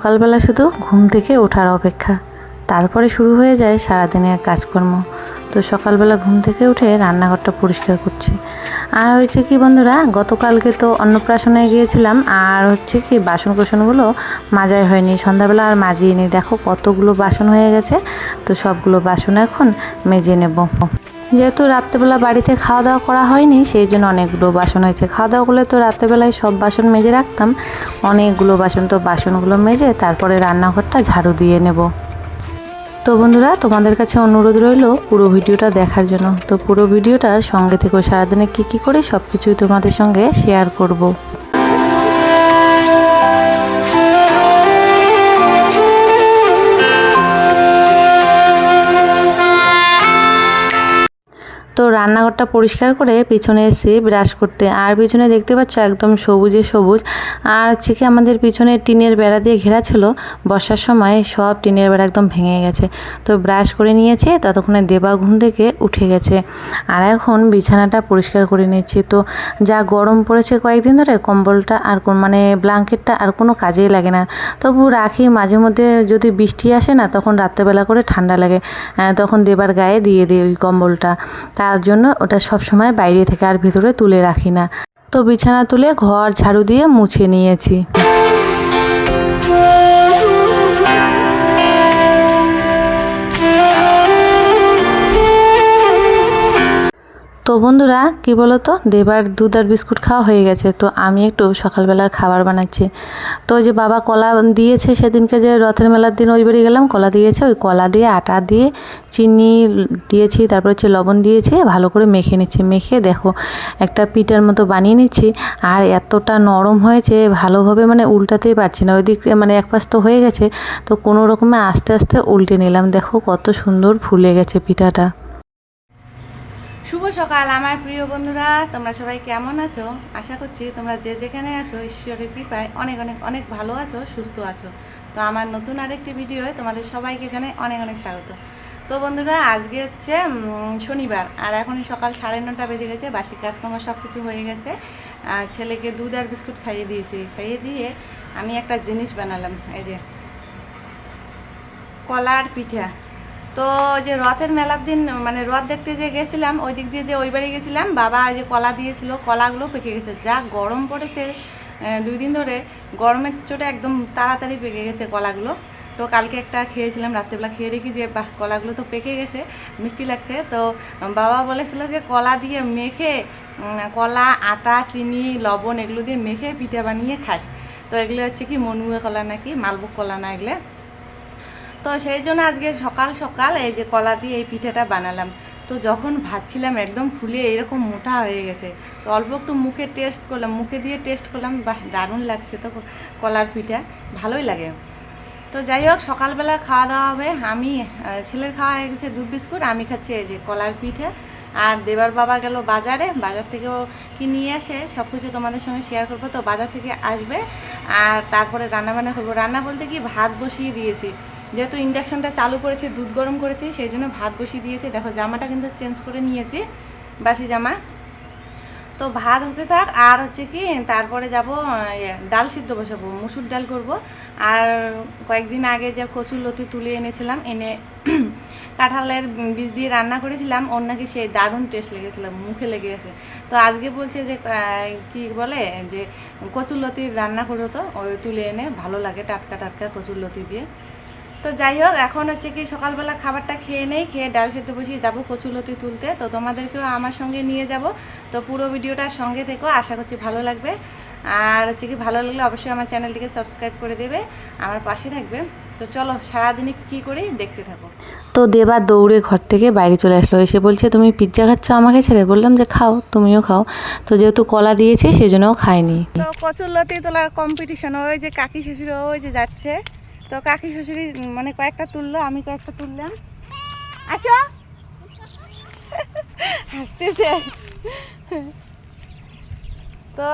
সকালবেলা শুধু ঘুম থেকে ওঠার অপেক্ষা। তারপরে শুরু হয়ে যায় সারাদিনের কাজকর্ম। তো সকালবেলা ঘুম থেকে উঠে রান্নাঘরটা পরিষ্কার করছি। আর হয়েছে কি বন্ধুরা, গতকালকে তো অন্নপ্রাশনে গিয়েছিলাম, আর হচ্ছে কি বাসন কোসনগুলো মাজাই হয়নি। সন্ধ্যাবেলা আর মাজিয়ে নি। দেখো কতগুলো বাসন হয়ে গেছে, তো সবগুলো বাসন এখন মেজে নেব। যেহেতু রাত্রেবেলা বাড়িতে খাওয়া দাওয়া করা হয়নি, সেই জন্য অনেকগুলো বাসন হয়েছে। খাওয়া দাওয়া করলে তো রাত্রেবেলায় সব বাসন মেজে রাখতাম। অনেকগুলো বাসন তো বাসনগুলো মেজে তারপরে রান্নাঘরটা ঝাড়ু দিয়ে নেব। তো বন্ধুরা, তোমাদের কাছে অনুরোধ রইল পুরো ভিডিওটা দেখার জন্য। তো পুরো ভিডিওটার সঙ্গে থেকে সারাদিনে কী কী করে সব কিছুই তোমাদের সঙ্গে শেয়ার করব। tanto রান্নাঘরটা পরিষ্কার করে পিছনে এসে ব্রাশ করতে। আর পিছনে দেখতে পাচ্ছ একদম সবুজে সবুজ। আর হচ্ছে কি আমাদের পিছনে টিনের বেড়া দিয়ে ঘেরা ছিল। বর্ষার সময় সব টিনের বেড়া একদম ভেঙে গেছে। তো ব্রাশ করে নিয়েছে, ততক্ষণে দেবা ঘুম থেকে উঠে গেছে। আর এখন বিছানাটা পরিষ্কার করে নিচ্ছি। তো যা গরম পড়েছে কয়েকদিন ধরে, কম্বলটা আর কোন মানে ব্ল্যাঙ্কেটটা আর কোনো কাজেই লাগে না। তবু রাখি মাঝে মধ্যে যদি বৃষ্টি আসে না, তখন রাত্রেবেলা করে ঠান্ডা লাগে। তখন দেবার গায়ে দিয়ে দিই ওই কম্বলটা। তার জন্য ওটা সব সময় বাইরে থেকে আর ভিতরে তুলে রাখি না। তো বিছানা তুলে ঘর ঝাড়ু দিয়ে মুছে নিয়েছি। তো বন্ধুরা, কি বলো তো দেবার দুধ আর বিস্কুট খাওয়া হয়ে গেছে। তো আমি একটু সকালবেলার খাবার বানাচ্ছি। তো যে বাবা কলা দিয়েছে সেদিনকে যে রথের মেলার দিন ওই বাড়ি গেলাম, কলা দিয়েছে। ওই কলা দিয়ে আটা দিয়ে চিনি দিয়েছি, তারপর হচ্ছে লবণ দিয়েছি, ভালো করে মেখে নিচ্ছি। মেখে দেখো, একটা পিঠার মতো বানিয়ে নিচ্ছি। আর এতটা নরম হয়েছে, ভালোভাবে মানে উল্টাতেই পারছি না। ওইদিক মানে এক পাশ তো হয়ে গেছে, তো কোনো রকমে আস্তে আস্তে উল্টে নিলাম। দেখো কত সুন্দর ফুলে গেছে পিঠাটা। শুভ সকাল, আমার প্রিয় বন্ধুরা। তোমরা সবাই কেমন আছো? আশা করছি তোমরা যে যেখানে আছো, ঈশ্বরের কৃপায় অনেক অনেক অনেক ভালো আছো, সুস্থ আছো। তো আমার নতুন আরেকটি ভিডিওয় তোমাদের সবাইকে জানাই অনেক অনেক স্বাগত। তো বন্ধুরা, আজকে হচ্ছে শনিবার, আর এখন সকাল সাড়ে নটা বেজে গেছে, বাসি কাজকর্ম সব কিছু হয়ে গেছে। আর ছেলেকে দুধ আর বিস্কুট খাইয়ে দিয়েছি। খাইয়ে দিয়ে আমি একটা জিনিস বানালাম, এই যে, কলার পিঠা। তো যে রথের মেলার দিন মানে রথ দেখতে যে গেছিলাম, ওই দিক দিয়ে যে ওই বাড়ি গেছিলাম, বাবা যে কলা দিয়েছিল, কলাগুলো পেকে গেছে। যা গরম পড়েছে দুই দিন ধরে গরমের চোটে একদম তাড়াতাড়ি পেকে গেছে কলাগুলো। তো কালকে একটা খেয়েছিলাম, রাত্রেবেলা খেয়ে দেখি যে, বাহ, কলাগুলো তো পেকে গেছে, মিষ্টি লাগছে। তো বাবা বলেছিল যে, কলা দিয়ে মেখে কলা, আটা, চিনি, লবণ এগুলো দিয়ে মেখে পিঠা বানিয়ে খাস। তো এগুলো হচ্ছে কি, মনুয়া কলা নাকি, মালভোগ কলা না এগুলো? তো সেই জন্য আজকে সকাল সকাল এই যে কলা দিয়ে এই পিঠাটা বানালাম। তো যখন ভাজছিলাম একদম ফুলে এরকম মোটা হয়ে গেছে। তো অল্প একটু মুখে টেস্ট করলাম, মুখে দিয়ে টেস্ট করলাম, বাহ, দারুণ লাগছে তো কলার পিঠা, ভালোই লাগে। তো যাই হোক, সকালবেলা খাওয়া দাওয়া হবে। আমি ছেলের খাওয়া হয়ে গেছে দুধ বিস্কুট, আমি খাচ্ছি এই যে কলার পিঠে। আর দেবার বাবা গেল বাজারে, বাজার থেকেও কি নিয়ে আসে সব কিছু তোমাদের সঙ্গে শেয়ার করব। তো বাজার থেকে আসবে, আর তারপরে রান্না বান্না করব। রান্না বলতে কি, ভাত বসিয়ে দিয়েছি। যেহেতু ইন্ডাকশনটা চালু করেছি, দুধ গরম করেছি, সেই জন্য ভাত বসিয়ে দিয়েছি। দেখো, জামাটা কিন্তু চেঞ্জ করে নিয়েছি, বাসি জামা। তো ভাত হতে থাক, আর হচ্ছে কি, তারপরে যাব ডাল সিদ্ধ বসাবো, মুসুর ডাল করব। আর কয়েকদিন আগে যে কচুর লতি তুলে এনেছিলাম, এনে কাঁঠালের বীজ দিয়ে রান্না করেছিলাম, ওর নাকি সেই দারুণ টেস্ট লেগেছিল, মুখে লেগে গেছে। তো আজকে বলছে যে কি বলে, যে কচুর লতির রান্না করো তো, ওই তুলে এনে ভালো লাগে টাটকা টাটকা কচুর লতি দিয়ে। তো যাই হোক এখন হচ্ছে কি সকালবেলা খাবারটা খেয়ে নেই খেয়ে ডাল খেতে বসিয়ে যাব কচুলতি তুলতে। তো তোমাদেরকেও আমার সঙ্গে নিয়ে যাব। তো পুরো ভিডিওটার সঙ্গে থেকো আশা করছি ভালো লাগবে। আর হচ্ছে কি ভালো লাগলে অবশ্যই আমার চ্যানেলটিকে সাবস্ক্রাইব করে দেবে আমার পাশে থাকবে। তো চলো সারাদিনে কী করি দেখতে থাকো। তো দেবা দৌড়ে ঘর থেকে বাইরে চলে আসলো এসে বলছে তুমি পিৎজা খাচ্ছ আমাকে ছেড়ে? বললাম যে খাও তুমিও খাও। তো যেহেতু কলা দিয়েছে সেই জন্যও খায়নি। তো কচুরলতি তোলার কম্পিটিশন ওই যে কাকি শ্বশুর ওই যে যাচ্ছে। তো কাকি শ্বশুরি মানে কয়েকটা তুললো, আমি কয়েকটা তুললাম। আসো। হাসতেছে। তো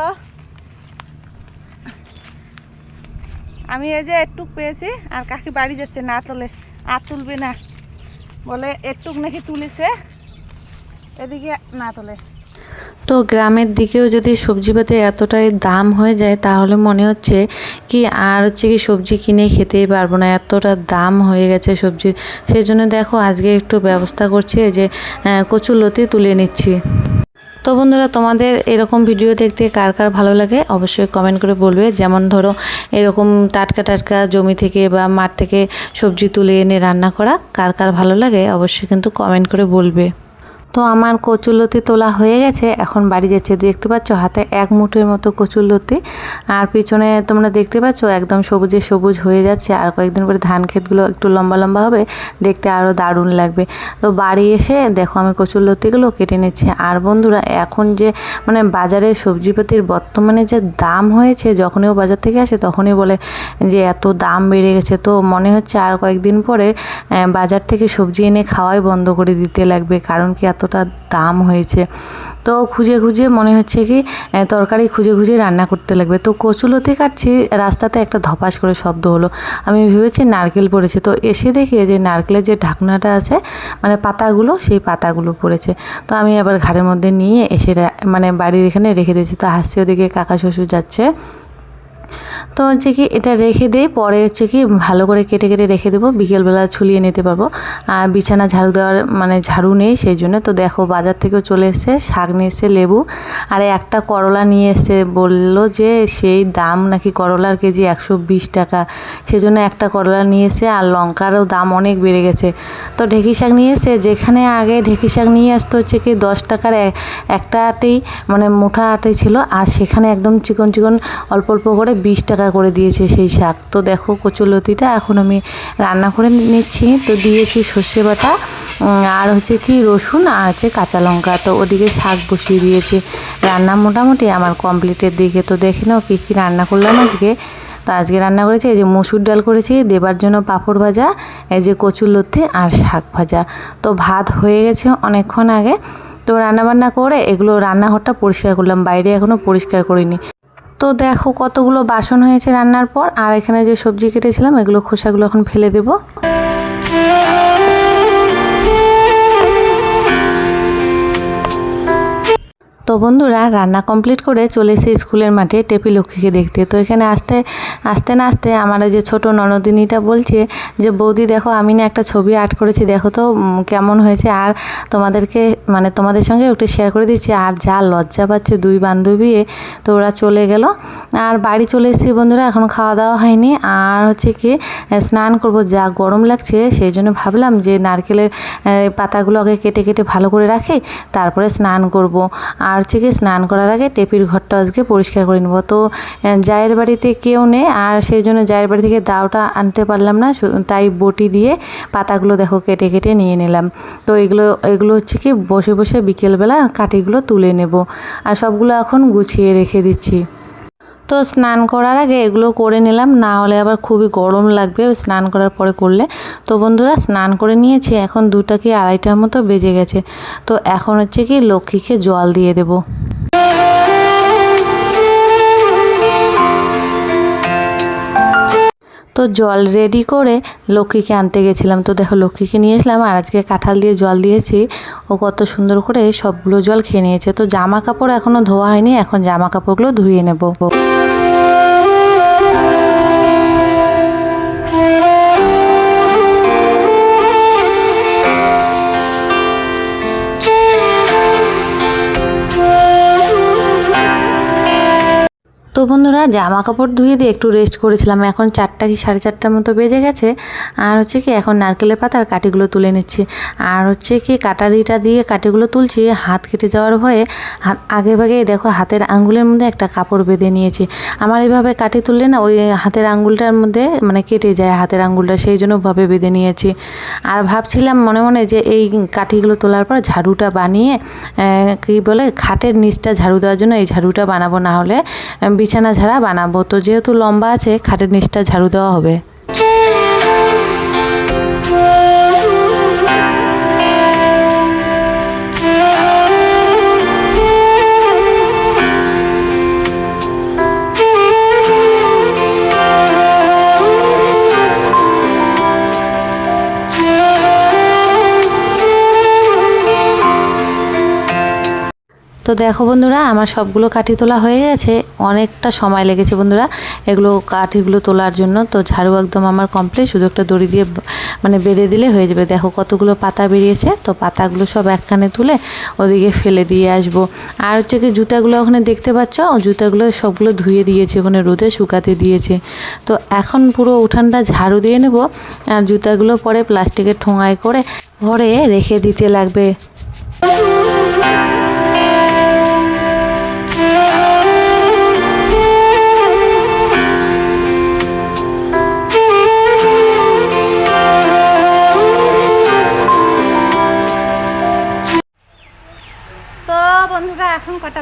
আমি এই যে একটু পেয়েছি, আর কাকি বাড়ি যাচ্ছে না তোলে, আর তুলবে না। বলে একটুক নাকি তুলেছে, এদিকে না তোলে। তো গ্রামের দিকেও যদি সবজিপাতি এতটাই দাম হয়ে যায় তাহলে মনে হচ্ছে কি আর হচ্ছে কি সবজি কিনে খেতেই পারব না। এতটা দাম হয়ে গেছে সবজির। সেই জন্য দেখো আজকে একটু ব্যবস্থা করছি যে আহ, কচুর লতি তুলে নিচ্ছি। তো বন্ধুরা তোমাদের এরকম ভিডিও দেখতে কার কার ভালো লাগে অবশ্যই কমেন্ট করে বলবে। যেমন ধরো এরকম টাটকা টাটকা জমি থেকে বা মাঠ থেকে সবজি তুলে এনে রান্না করা কার কার ভালো লাগে অবশ্যই কিন্তু কমেন্ট করে বলবে। তো আমার কচুলতি তোলা হয়ে গেছে। এখন বাড়ি যাচ্ছে, দেখতে পাচ্ছ? হাতে এক মুঠোর মতো কচুলতি আর পিছনে তোমরা দেখতে পাচ্ছ, একদম সবুজে সবুজ হয়ে যাচ্ছে। আর কয়েকদিন পরে ধান ক্ষেতগুলো একটু লম্বা লম্বা হবে। দেখতে আরও দারুণ লাগবে। তো বাড়ি এসে দেখো আমি কচুলতিগুলো কেটে নিচ্ছি। আর বন্ধুরা, এখন যে মানে বাজারে সবজিপাতির বর্তমানে যে দাম হয়েছে, যখনই ও বাজার থেকে আসে তখনই বলে যে এত দাম বেড়ে গেছে। তো মনে হচ্ছে আর কয়েকদিন পরে বাজার থেকে সবজি এনে খাওয়াই বন্ধ করে দিতে লাগবে। কারণ কি এতটা দাম হয়েছে। তো খুঁজে খুঁজে মনে হচ্ছে কি তরকারি খুঁজে খুঁজে রান্না করতে লাগবে। তো কচুলতি কাটছি, রাস্তাতে একটা ধপাস করে শব্দ হলো। আমি ভেবেছি নারকেল পড়েছে। তো এসে দেখি যে নারকেলের যে ঢাকনাটা আছে মানে পাতাগুলো, সেই পাতাগুলো পড়েছে। তো আমি আবার ঘাড়ের মধ্যে নিয়ে এসে মানে বাড়ির এখানে রেখে দিয়েছি। তো হাসছে ওদিকে কাকা শ্বশুর যাচ্ছে। তো হচ্ছে কি এটা রেখে দিই পরে হচ্ছে কি ভালো করে কেটে কেটে রেখে দেবো। বিকেলবেলা ছুলিয়ে নিতে পারব আর বিছানা ঝাড়ু দেওয়ার মানে ঝাড়ু নেই, সেই জন্য। তো দেখো বাজার থেকেও চলে এসছে, শাক নিয়ে এসছে, লেবু। আর একটা করলা নিয়ে এসছে বলল যে সেই দাম নাকি করলার কেজি একশো বিশ টাকা। সেজন্য একটা করলা নিয়ে এসে আর লঙ্কারও দাম অনেক বেড়ে গেছে। তো ঢেঁকি শাক নিয়ে এসে যেখানে আগে ঢেঁকি শাক নিয়ে আসতো হচ্ছে কি দশ টাকার এক- একটা আটেই মানে মোটা আটেই ছিল। আর সেখানে একদম চিকন চিকন অল্প অল্প করে বিশ টাকা করে দিয়েছে সেই শাক। তো দেখো কচুলতিটা এখন আমি রান্না করে নিচ্ছি। তো দিয়েছি সর্ষে বাটা আর হচ্ছে কি রসুন আর হচ্ছে কাঁচা লঙ্কা। তো ওদিকে শাক বসিয়ে দিয়েছি। রান্না মোটামুটি আমার কমপ্লিটের দিকে। তো দেখে নাও কী কী রান্না করলাম আজকে। তো আজকে রান্না করেছি, এই যে মসুর ডাল করেছি, দেবার জন্য পাঁপড় ভাজা, এই যে কচুর লতি আর শাক ভাজা। তো ভাত হয়ে গেছে অনেকক্ষণ আগে। তো রান্নাবান্না করে এগুলো রান্নাঘরটা পরিষ্কার করলাম, বাইরে এখনও পরিষ্কার করিনি। তো দেখো কতগুলো বাসন হয়েছে রান্নার পর, আর এখানে যে সবজি কেটেছিলাম, এগুলো খোসাগুলো এখন ফেলে দেবো। তো বন্ধুরা, রান্না কমপ্লিট করে চলে এসে স্কুলের মাঠে টেপি লক্ষ্মীকে দেখতে। তো এখানে আসতে আসতে না আসতে আমার যে ছোটো ননদিনীটা বলছে যে, বৌদি দেখো, আমি না একটা ছবি আর্ট করেছি, দেখো তো কেমন হয়েছে। আর তোমাদেরকে মানে তোমাদের সঙ্গে একটু শেয়ার করে দিচ্ছি, আর যা লজ্জা পাচ্ছে দুই বান্ধবী, তো ওরা চলে গেল। আর বাড়ি চলে এসেছি বন্ধুরা, এখন খাওয়া দাওয়া হয়নি। আর হচ্ছে কি স্নান করব, যা গরম লাগছে, সেই জন্য ভাবলাম যে, নারকেলের পাতাগুলো আগে কেটে কেটে ভালো করে রাখি, তারপরে স্নান করব। আর হচ্ছে কি স্নান করার আগে টেপির ঘরটা আজকে পরিষ্কার করে নেব। তো জায়ের বাড়িতে কেউ নেই আর সেই জন্য জায়ের বাড়ি থেকে দাওটা আনতে পারলাম না। তাই বটি দিয়ে পাতাগুলো দেখো কেটে কেটে নিয়ে নিলাম। তো এগুলো এগুলো হচ্ছে কি বসে বসে বিকেলবেলা কাঠিগুলো তুলে নেব। আর সবগুলো এখন গুছিয়ে রেখে দিচ্ছি। তো স্নান করার আগে এগুলো করে নিলাম, না হলে আবার খুবই গরম লাগবে স্নান করার পরে করলে। তো বন্ধুরা, স্নান করে নিয়েছি, এখন দুটা কি আড়াইটার মতো বেজে গেছে। তো এখন হচ্ছে কি লক্ষ্মীকে জল দিয়ে দেবো। তো জল রেডি করে লক্ষ্মীকে আনতে গেছিলাম। তো দেখো, লক্ষ্মীকে নিয়ে এসলাম আর আজকে কাঁঠাল দিয়ে জল দিয়েছি। ও কত সুন্দর করে সবগুলো জল খেয়ে নিয়েছে। তো জামা কাপড় এখনও ধোয়া হয়নি, এখন জামা কাপড়গুলো ধুয়ে নেব। তো বন্ধুরা জামা কাপড় ধুয়ে দিয়ে একটু রেস্ট করেছিলাম। এখন চারটা কি সাড়ে চারটার মতো বেজে গেছে। আর হচ্ছে কি, এখন নারকেলের পাতার কাঠিগুলো তুলে নিচ্ছি। আর হচ্ছে কি, কাটারিটা দিয়ে কাঠিগুলো তুলছি। হাত কেটে যাওয়ার ভয়ে আগে ভাগে দেখো হাতের আঙ্গুলের মধ্যে একটা কাপড় বেঁধে নিয়েছি। আমার এইভাবে কাঠি তুললে না ওই হাতের আঙ্গুলটার মধ্যে মানে কেটে যায় হাতের আঙ্গুলটা, সেই জন্য ভাবে বেঁধে নিয়েছি। আর ভাবছিলাম মনে মনে যে এই কাঠিগুলো তোলার পর ঝাড়ুটা বানিয়ে কি বলে, খাটের নিচটা ঝাড়ু দেওয়ার জন্য এই ঝাড়ুটা বানাবো। না হলে বিছানা ঝাড়া বানাবো। তো যেহেতু লম্বা আছে খাটের নিচটা ঝাড়ু দেওয়া হবে। তো দেখো বন্ধুরা, আমার সবগুলো কাঠি তোলা হয়ে গেছে। অনেকটা সময় লেগেছে বন্ধুরা, এগুলো কাঠিগুলো তোলার জন্য। তো ঝাড়ু একদম আমার কমপ্লিট শুধু একটা দড়ি দিয়ে মানে বেঁধে দিলে হয়ে যাবে। দেখো কতগুলো পাতা বেরিয়েছে, তো পাতাগুলো সব একখানে তুলে ওদিকে ফেলে দিয়ে আসব। আর হচ্ছে কি, জুতাগুলো ওখানে দেখতে পাচ্ছ? জুতাগুলো সবগুলো ধুয়ে দিয়েছে, ওখানে রোদে শুকাতে দিয়েছে। তো এখন পুরো উঠানটা ঝাড়ু দিয়ে নেব, আর জুতাগুলো পরে প্লাস্টিকের ঠোঙায় করে, ভরে রেখে দিতে লাগবে।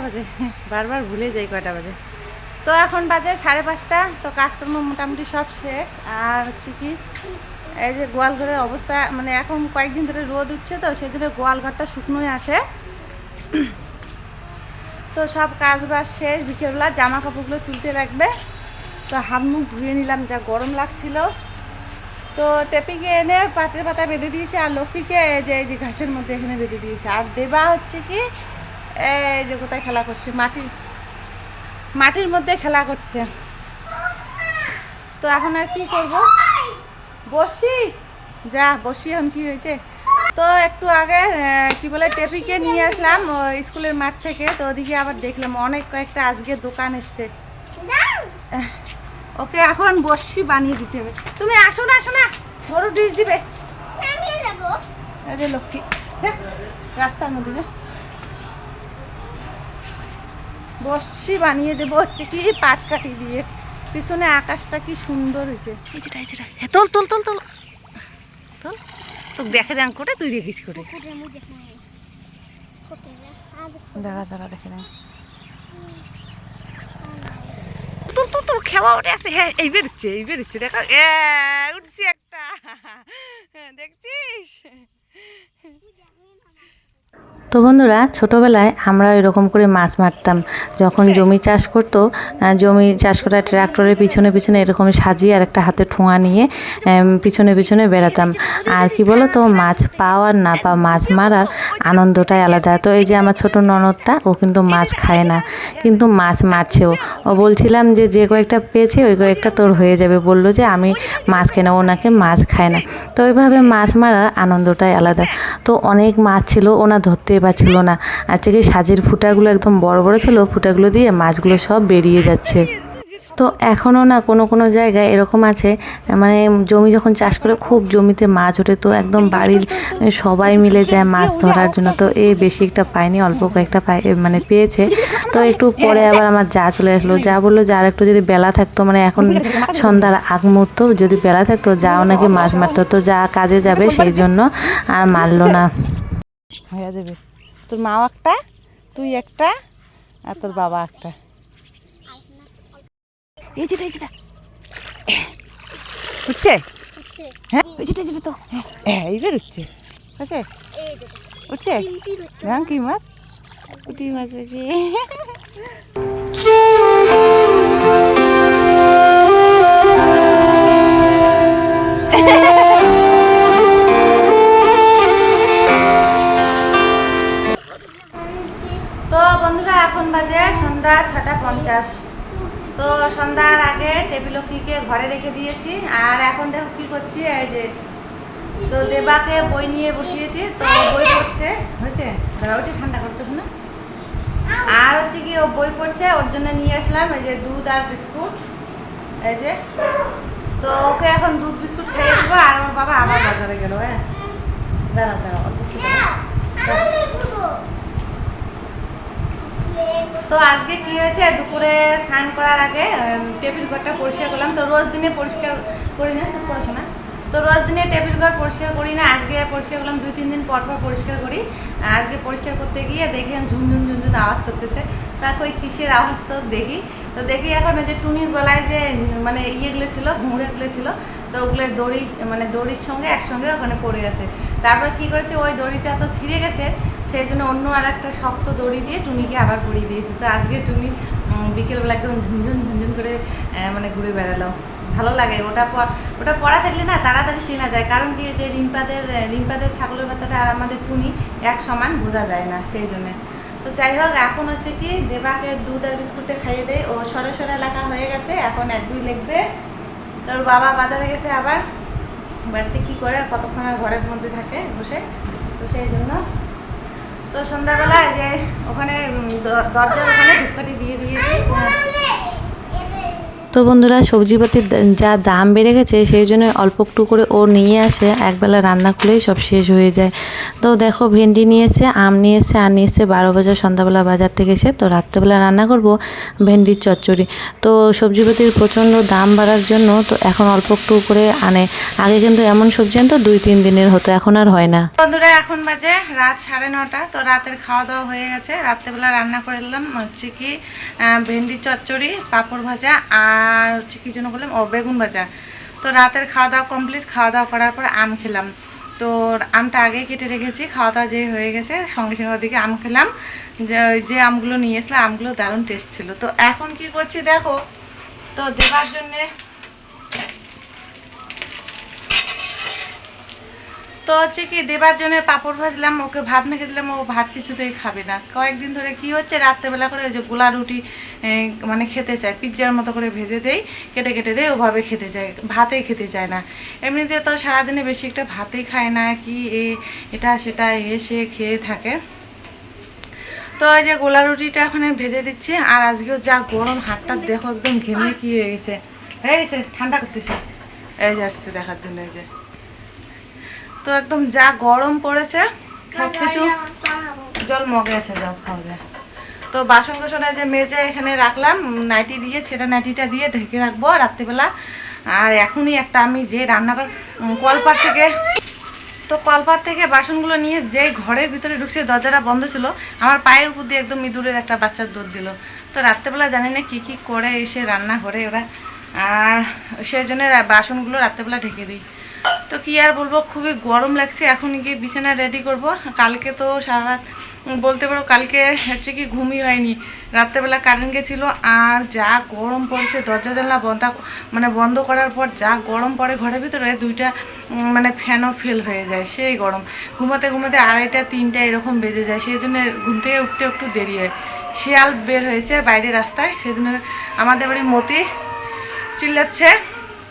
বাজে? বারবার ভুলে যাই কটা বাজে। তো এখন বাজে সাড়ে পাঁচটা, তো কাজকর্ম মোটামুটি সব শেষ। আর হচ্ছে কি, এই যে গোয়াল ঘরের অবস্থা মানে এখন কয়েকদিন ধরে রোদ উঠছে তো, সেই জন্য গোয়াল ঘরটা শুকনোই আছে। তো সব কাজ বাজ শেষ, বিকেলবেলা জামা কাপড়গুলো তুলতে লাগবে। তো হাত মুখ ধুয়ে নিলাম, যা গরম লাগছিল। তো টেপিকে এনে পাটের পাতা বেঁধে দিয়েছে, আর লক্ষ্মীকে যে, এই যে ঘাসের মধ্যে এখানে বেঁধে দিয়েছে। আর দেবা হচ্ছে কি এই যে কোথায় খেলা করছে? মাটির মাটির মধ্যে খেলা করছে। তো এখন আর কি করব? বসি। যা বসি এখন কি হয়েছে? তো একটু আগে কি বলে টেপিকে নিয়ে আসলাম স্কুলের মাঠ থেকে। তো ওদিকে আবার দেখলাম অনেক কয়েকটা আজকে দোকান এসছে। ওকে এখন বসি বানিয়ে দিতে হবে। তুমি আসো না আসো না। গরু ডিস দিবে। লক্ষ্মী। যা, রাস্তার মধ্যে যা। বসি বানিয়ে দেবো হচ্ছে কি পাট কাটি দিয়ে। পিছনে আকাশটা কি সুন্দর হয়েছে। এই যেটা এই যেটা হ্যাঁ তোল তোল তোল তোল। তোল। তোকে দেখে দেন কোটে তুই দেখিস কোটে দাঁড়া দাঁড়া দেখে দেন তোর তোর তোর খেওয়া উঠে আছে। হ্যাঁ এই বেরোচ্ছে এই বেরোচ্ছে। দেখো উঠছি একটা। হ্যাঁ, দেখছিস? তো বন্ধুরা ছোটোবেলায় আমরা এরকম করে মাছ মারতাম। যখন জমি চাষ করতো জমি চাষ করা ট্রাক্টরের পিছনে পিছনে এরকম সাজিয়ে আর একটা হাতে ঠোঙা নিয়ে পিছনে পিছনে বেড়াতাম। আর কি বলো তো মাছ পাওয়ার না পা মাছ মারার আনন্দটাই আলাদা। তো এই যে আমার ছোট ননদটা ও কিন্তু মাছ খায় না কিন্তু মাছ মারছেও। ও বলছিলাম যে যে কয়েকটা পেয়েছে ওই কয়েকটা তোর হয়ে যাবে। বলল যে আমি মাছ খাই না ও নাকি মাছ খায় না। তো ওইভাবে মাছ মারার আনন্দটাই আলাদা। তো অনেক মাছ ছিল ওনা ধরতেই পারছিল না। আর হচ্ছে কি সাজের ফুটাগুলো একদম বড় বড় ছিল, ফুটাগুলো দিয়ে মাছগুলো সব বেরিয়ে যাচ্ছে। তো এখনও না কোনো কোনো জায়গায় এরকম আছে মানে জমি যখন চাষ করে খুব জমিতে মাছ ওঠে, তো একদম বাড়ির সবাই মিলে যায় মাছ ধরার জন্য। তো এ বেশি একটা পায়নি, অল্প কয়েকটা পায় মানে পেয়েছে। তো একটু পরে আবার আমার যা চলে আসলো, যা বলল যে আর একটু যদি বেলা থাকতো মানে এখন সন্ধ্যার আগ মুহূর্ত যদি বেলা থাকতো, যাও নাকি মাছ মারতো। তো যা কাজে যাবে সেই জন্য আর মারলো না। হয়ে যাবে। তোর মাও একটা তুই একটা আর তোর বাবা একটা। এই যেটা এই যেটা হচ্ছে হ্যাঁ? ওই যেটা যেটা তো। হ্যাঁ, এইবার হচ্ছে আছে উঠছে? হ্যাঁ কি মাছ? পুঁটি মাছ হয়েছে। সন্ধ্যা ছটা পঞ্চাশ। তো সন্ধ্যার আগে টেবিলকিকে ঘরে রেখে দিয়েছি। আর এখন দেখো কি করছি, এই যে তো দেবাকে বই নিয়ে বসিয়েছি। তো বই পড়ছে, হয়েছে? দাঁড়া ওইটা ঠান্ডা করতে হবে না? আর হচ্ছে কি, ও বই পড়ছে, ওর জন্য নিয়ে আসলাম, এই যে দুধ আর বিস্কুট। এই যে, তো ওকে এখন দুধ বিস্কুট খাইয়ে দেবো, আর ওর বাবা আবার বাজারে গেল হ্যাঁ? দাঁড়া দাঁড়া অল্প। তো আজকে কি হয়েছে? দুপুরে স্নান করার আগে টেবিল ঘরটা পরিষ্কার করলাম। তো রোজ দিনে পরিষ্কার করি না, সব পড়াশোনা। তো রোজ দিনে টেবিল ঘর পরিষ্কার করি না, আজকে পরিষ্কার করলাম, দুই তিন দিন পর পর পরিষ্কার করি। আজকে পরিষ্কার করতে গিয়ে দেখি ঝুনঝুন ঝুনঝুন আওয়াজ করতেছে। তারপর ওই কিসের আওয়াজ তো দেখি। তো দেখি এখন যে টুনির গলায় যে মানে ইয়েগুলো ছিল ঘুমড়েগুলো ছিল, তো ওগুলো দড়ি মানে দড়ির সঙ্গে একসঙ্গে ওখানে পড়ে গেছে। তারপর কি করেছে? ওই দড়িটা তো ছিঁড়ে গেছে। সেই জন্য অন্য আর একটা শক্ত দড়ি দিয়ে টুনিকে আবার পরিয়ে দিয়েছি। তো আজকে টুনি বিকেলবেলা একদম ঝুনঝুন ঝুনঝুন করে মানে ঘুরে বেড়ালো। ভালো লাগে, ওটা ওটা পড়া থাকলে না তাড়াতাড়ি চেনা যায়। কারণ কি, যে রিম্পাদের রিম্পাদের ছাগলের বাচ্চাটা আর আমাদের টুনি এক সমান বোঝা যায় না সেই জন্যে। তো যাই হোক, এখন হচ্ছে কি, দেবাকে দুধ আর বিস্কুটটা খাইয়ে দেয় ও সরে সরে লেখা হয়ে গেছে, এখন এক দুই লিখবে। তোর বাবা বাজারে গেছে আবার। বাড়িতে কি করে, কতক্ষণ আর ঘরের মধ্যে থাকে বসে? তো সেই জন্য তো সন্ধ্যাবেলায় যে ওখানে দরজার ওখানে ধূপকাঠি দিয়ে দিয়েছি। তো বন্ধুরা, সবজিপাতির যা দাম বেড়ে গেছে, সেই জন্য অল্প একটু করে ও নিয়ে আসে। একবেলা রান্না করলেই সব শেষ হয়ে যায়। তো দেখো, ভেন্ডি নিয়েছে, আম নিয়েছে, আর নিয়েছে বারো বাজার, সন্ধ্যাবেলা বাজার থেকে এসে তো রাত্রেবেলা রান্না করব ভেন্ডির চচ্চড়ি। তো সবজিপাতির প্রচণ্ড দাম বাড়ার জন্য তো এখন অল্প একটু করে আনে। আগে কিন্তু এমন সবজি আনতো, দুই তিন দিনের হতো, এখন আর হয় না। বন্ধুরা, এখন বাজে রাত সাড়ে নটা, তো রাতের খাওয়া দাওয়া হয়ে গেছে। রাত্রেবেলা রান্না করে এলাম হচ্ছে কি ভেন্ডি চচ্চড়ি, পাঁপড় ভাজা, আর হচ্ছে কি জন্য বললাম, ও বেগুন ভাজা। তো রাতের খাওয়া দাওয়া কমপ্লিট খাওয়া দাওয়া করার পর আম খেলাম। তো আমটা আগে কেটে রেখেছি খাওয়া দাওয়া যে হয়ে গেছে, সঙ্গে সঙ্গে দিকে আম খেলাম। যে আমগুলো নিয়ে এসলাম, আমগুলো দারুণ টেস্ট ছিল। তো এখন কি করছি দেখো, তো দেওয়ার জন্যে তো হচ্ছে কি, দেবার জন্য পাঁপড় ভাজলাম, ওকে ভাত মেখে দিলাম, ও ভাত কিছুতেই খাবে না। কয়েকদিন ধরে কি হচ্ছে, রাত্রেবেলা করে ওই যে গোলা রুটি মানে খেতে চায়, পিৎজার মতো করে ভেজে দেই, কেটে কেটে দেয় ওভাবে খেতে চায় ভাতেই খেতে চায় না। এমনিতে তো সারাদিনে বেশি একটা ভাতেই খায় না, কি এটা সেটা, এ, সে খেয়ে থাকে। তো এই যে গোলা রুটিটা ওখানে ভেজে দিচ্ছি, আর আজকেও যা গরম, হাতটা দেখো একদম ঘেমে কি হয়ে গেছে। হয়ে গেছে? ঠান্ডা করতেছে। এই যাচ্ছে দেখার জন্য, এই যে। তো একদম যা গরম পড়েছে সব কিছু জল মগে আছে জল খাওয়া যায়। তো বাসন কোসনে যে মেজে এখানে রাখলাম নাইটি দিয়ে সেটা নাইটিটা দিয়ে ঢেকে রাখব রাত্রিবেলা। আর এখনই একটা আমি যে রান্নাঘর কলপার থেকে তো কলপার থেকে বাসনগুলো নিয়ে যেই ঘরের ভিতরে ঢুকছে দরজাটা বন্ধ ছিল আমার পায়ের উপর দিয়ে একদম ইঁদুরের একটা বাচ্চার দুধ দিল। তো রাত্রেবেলা জানি না কী কী করে এসে রান্না করে ওরা আর সেই জন্য বাসনগুলো রাত্রেবেলা ঢেকে দিই। তো কি আর বলব, খুবই গরম লাগছে। এখন গিয়ে বিছানা রেডি করব। কালকে তো সারা রাত বলতে পারো কালকে হচ্ছে কি ঘুমই হয়নি। রাত্রেবেলা কারেন্ট গেছিল, আর যা গরম পড়েছে, দরজা জানলা বন্ধ মানে বন্ধ করার পর যা গরম পড়ে ঘরের ভিতরে, দুইটা মানে ফ্যানও ফেল হয়ে যায়, সেই গরম। ঘুমাতে ঘুমাতে আড়াইটা, তিনটা এরকম বেজে যায়, সেই জন্য ঘুম থেকে উঠতে একটু দেরি হয়। শিয়াল বের হয়েছে বাইরে রাস্তায়, সেই জন্য আমাদের বাড়ির মতি চিল্লাচ্ছে।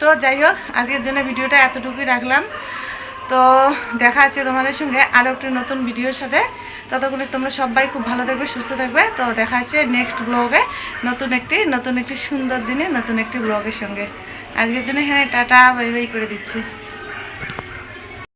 তো যাই হোক, আজকের জন্য ভিডিওটা এতটুকুই রাখলাম। তো দেখা হচ্ছে তোমাদের সঙ্গে আরও একটি নতুন ভিডিওর সাথে। ততক্ষণে তোমরা সবাই খুব ভালো থাকবে, সুস্থ থাকবে। তো দেখা হচ্ছে নেক্সট ব্লগে নতুন একটি নতুন একটি সুন্দর দিনে, নতুন একটি ব্লগের সঙ্গে। আজকের জন্য হ্যাঁ টাটা বাই বাই করে দিচ্ছি।